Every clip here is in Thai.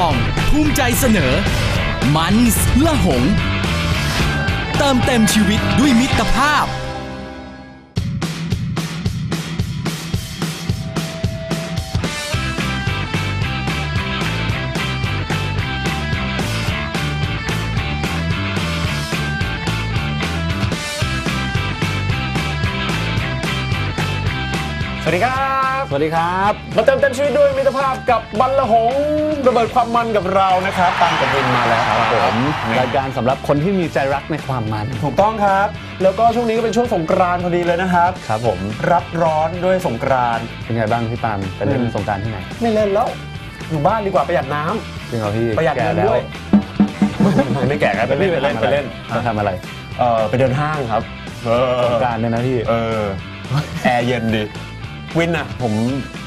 อง ภูมิใจเสนอ มันส์ละหง เติมเต็มชีวิตด้วยมิตรภาพ สวัสดีครับ สวัสดีครับ มาเติมเต็มชีวิตด้วยมิตรภาพกับบัลละหงระเบิดความมันกับเรานะครับตามกับวินมาแล้วครับผมรายการสำหรับคนที่มีใจรักในความมัน ถูกต้องครับ แล้วก็ช่วงนี้ก็เป็นช่วงสงกรานต์พอดีเลยนะครับ ครับผมรับร้อนด้วยสงกรานต์เป็นไงบ้างพี่ปาล์มไปเล่นอืมสงกรารที่ไหนไม่เล่นแล้วอยู่บ้านดีกว่าประหยัดน้ำจริงเหรอพี่ประหยัดแก่เงินแล้วด้วยไม่ไม่แก่กันไปเล่นไปเล่นไปเล่นไปทำอะไรเออไปเดินห้างครับเออสงกรารเนี่ยนะพี่เออแอร์เย็นดี วินอะ ผม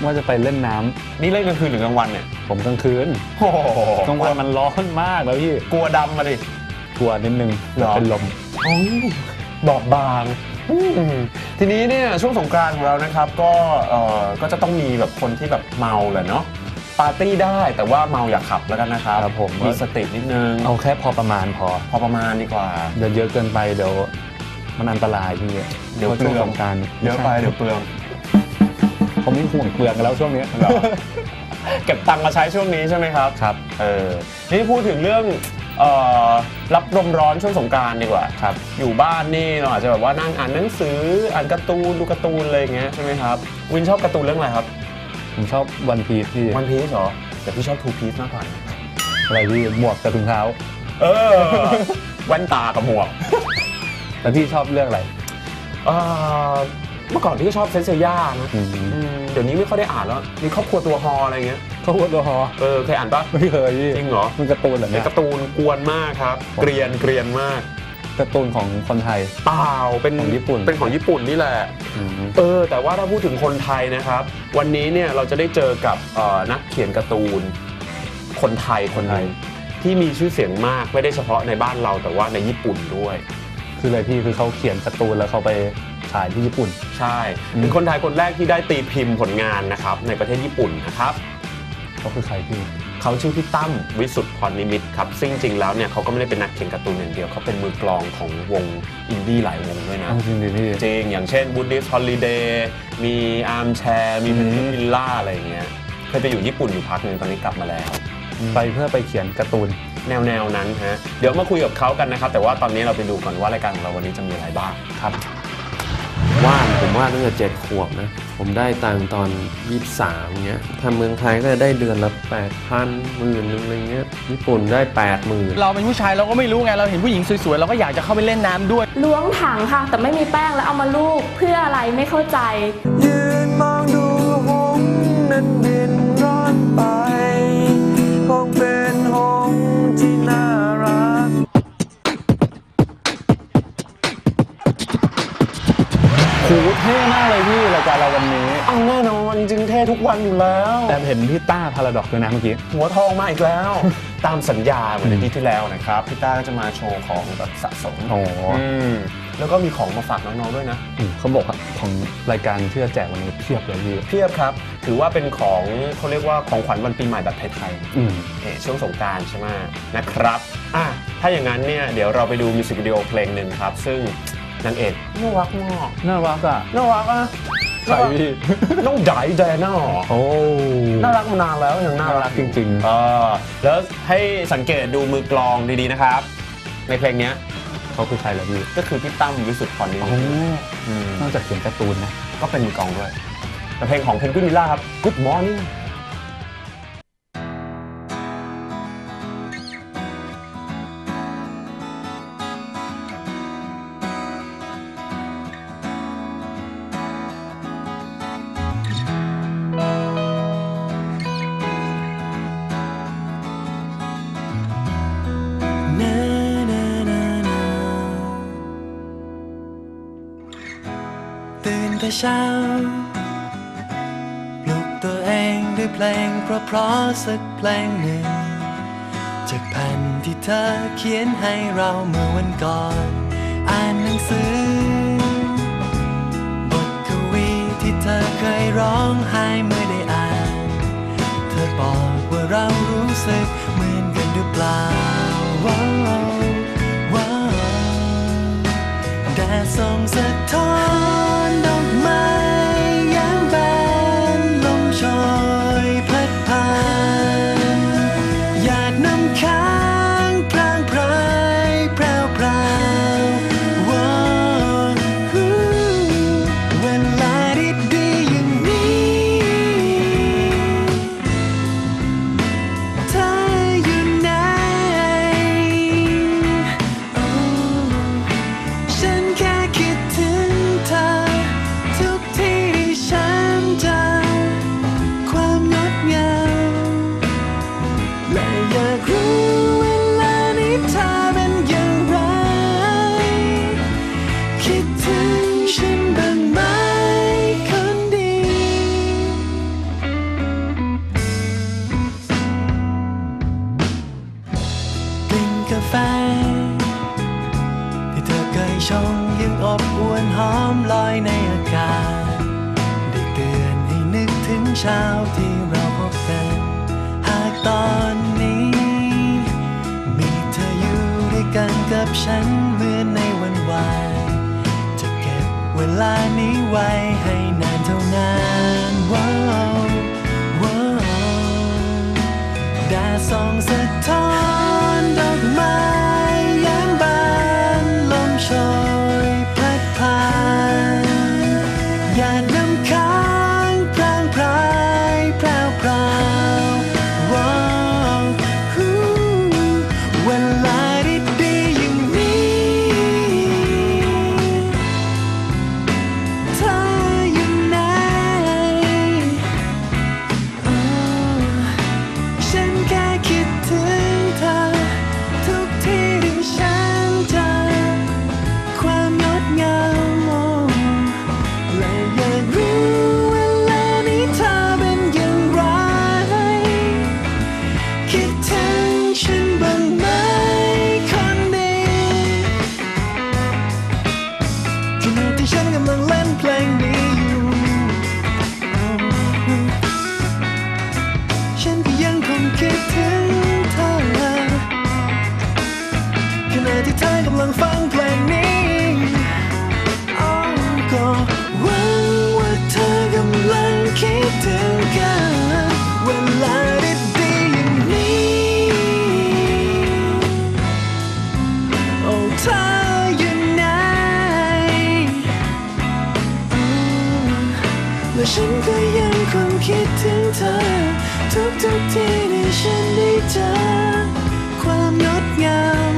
ว่าจะไปเล่นน้ำนี่เล่นกลางคืนหรือกลางวันเนี่ยผมกลางคืนโอ้โหกลางวันมันร้อนมากแล้วพี่กลัวดำมาดิ กลัวนิดนึงเหรอ เป็นลมโอ้ยบอบบางอืมทีนี้เนี่ยช่วงสงกรานต์ของเรานะครับก็เอ่อก็จะต้องมีแบบคนที่แบบเมาแหละเนาะปาร์ตี้ได้แต่ว่าเมาอย่าขับแล้วกันนะครับครับผม มีสตินิดนึงเอาแค่พอประมาณพอพอประมาณดีกว่าเดินเยอะเกินไปเดี๋ยว มันอันตรายพี่เดี๋ยวพราะช่วงเปลือง สงกรารเยอะไปเดี๋ยวเปลือง ผมนี่ห่วงเปลืองกันแล้วช่วงนี้เหรอ เก็บตังค์มาใช้ช่วงนี้ใช่ไหมครับ ครับ เออนี่พูดถึงเรื่องเอ่อรับลมร้อนช่วงสงกรารดีกว่า ครับ อยู่บ้านนี่เราอาจจะแบบว่านั่งอ่านหนังสืออ่านการ์ตูนดูการ์ตูนอะไรอย่างเงี้ยใช่ไหมครับ วินชอบการ์ตูนเรื่องอะไรครับผมชอบวันพีซพี่วันพีซเหรอแต่พี่ชอบทูพีซมากกว่านะอะไรพี่หมวกกับถุงเท้า เออ แว่นตากับหมวก แล้วพี่ชอบเรื่องอะไร เอ่อ เมื่อก่อนพี่ก็ชอบเซนเซย่านะอืมอืมเดี๋ยวนี้ไม่ค่อยได้อ่านแล้วมีครอบครัวตัวฮออะไรเงี้ยเขาพูดตัวฮอเออเคยอ่านปะไม่เคยพี่จริงเหรอมันการ์ตูนเหรอเป็เนี่นยการ์ตูนกวนมากครับ เกรียนเกรียนมากการ์ตูนของคนไทย เปล่าเป็นของญี่ปุ่น เป็นของญี่ปุ่นนี่แหละ เออแต่ว่าถ้าพูดถึงคนไทยนะครับ วันนี้เนี่ยเราจะได้เจอกับเอ่อนักเขียนการ์ตูน คนไทยคนหนึ่งที่มีชื่อเสียงมากไม่ได้เฉพาะในบ้านเราแต่ว่าในญี่ปุ่นด้วย คืออะไรพี่คือเขาเขียนการ์ตูนแล้วเขาไปฉายที่ญี่ปุ่น ใช่อืมเป็นคนไทยคนแรกที่ได้ตีพิมพ์ผลงานนะครับในประเทศญี่ปุ่นนะครับเขาคือใครพี่เขาชื่อพี่ตั้มวิสุทธ์พรนิมิตรครับซึ่งจริงๆแล้วเนี่ยเขาก็ไม่ได้เป็นนักเขียนการ์ตูนอย่างเดียวเขาเป็นมือกลองของวงอินดี้หลายวงด้วยนะเอาจริงดิพี่จริงอย่างเช่น Buddhist Holiday มีอาร์มแชร์มีอืเพมนวิลล่าอะไรอย่างเงี้ยเคยไปอยู่ญี่ปุ่นอยู่พักหนึ่งตอนนี้กลับมาแล้ว ไปเพื่อไปเขียนการ์ตูน แนวแนวๆนั้นฮะเดี๋ยวมาคุยกับเขากันนะครับ แต่ว่าตอนนี้เราไปดูก่อนว่ารายการของเราวันนี้จะมีอะไรบ้างครับวาดผมวาดตั้งแต่เจ็ดขวบนะ ผมได้ตังค์ตอนยี่สามเงี้ยทำเมืองไทยก็จะได้เดือนละแปดพันหมื่นนึงอะไรเงี้ยญี่ปุ่นได้แปดหมื่นเราเป็นผู้ชายเราก็ไม่รู้ไง เราเห็นผู้หญิงสวยๆ เราก็อยากจะเข้าไปเล่นน้ำด้วย ล้วงถังค่ะ แต่ไม่มีแป้งแล้วเอามาลูบเพื่ออะไรไม่เข้าใจ ยืนมองดูหงส์นั้นบินร่อน โหเท่มากเลยพี่รายการเราวันนี้เอาแน่นอนจริงๆเท่ทุกวันอยู่แล้ว แต่เห็นพี่ต้าพาราดอกด้วยนะเมื่อกี้ หัวทองมาอีกแล้ว ตามสัญญาเหมือนในที่ที่แล้วนะครับพี่ต้าก็จะมาโชว์ของแบบสะสมโอ้อืมแล้วก็มีของมาฝากน้องๆด้วยนะอืมเขาบอกว่าของรายการที่จะแจกวันนี้เพียบเลยพี่เพียบครับ ถือว่าเป็นของเขาเรียกว่าของขวัญวันปีใหม่แบบไทยๆอืมเอ่อช่วงสงกรารใช่ไหมนะครับอะถ้าอย่างนั้นเนี่ยเดี๋ยวเราไปดูมิวสิกวิดีโอเพลงหนึ่งครับ ซึ่ง นางเอกน่ารักมากน่ารักอะน่ารักอะใครพี่น้องไดแดน่าโอ้น่ารักมานานแล้วยังน่ารักจริงเออแล้วให้สังเกตดูมือกลองดีๆนะครับ ในเพลงเนี้ยๆเขาคือใครล่ะพี่ก็คือพี่ตั้มวิสุทธิ์พรนิมิโอ้ตรอืมนอกจากเขียนการ์ตูนนะก็เป็นมือกลองด้วยแต่เพลงของเพนกวินวิลล่าครับ Good Morning ่เช้าปลุกตัวเองด้วยเพลงเพราะเพราะสักเพลงหนึ่ง จากแผ่นที่เธอเขียนให้เราเมื่อวันก่อน อ่านหนังสือบทกวีที่เธอเคยร้องไห้เมื่อได้อ่าน เธอบอกว่าเรารู้สึกเหมือนกันหรือเปล่าว้าวว้าวแดดส่องสะท้อน เกยช่องยังอบอวนหอมลอยในอากาศ ได้เตือนให้นึกถึงเช้าที่เราพบกันหากตอนนี้ มีเธออยู่ด้วยกันกับฉันเหมือนในวันวานจะเก็บเวลานี้ไว้ให้นานเท่านั้นว้าวว้าวดาสองสะท้อน งคงคิดถึงเธอ ทุกทุกที่ที่ฉันได้เจอ ความงดงาม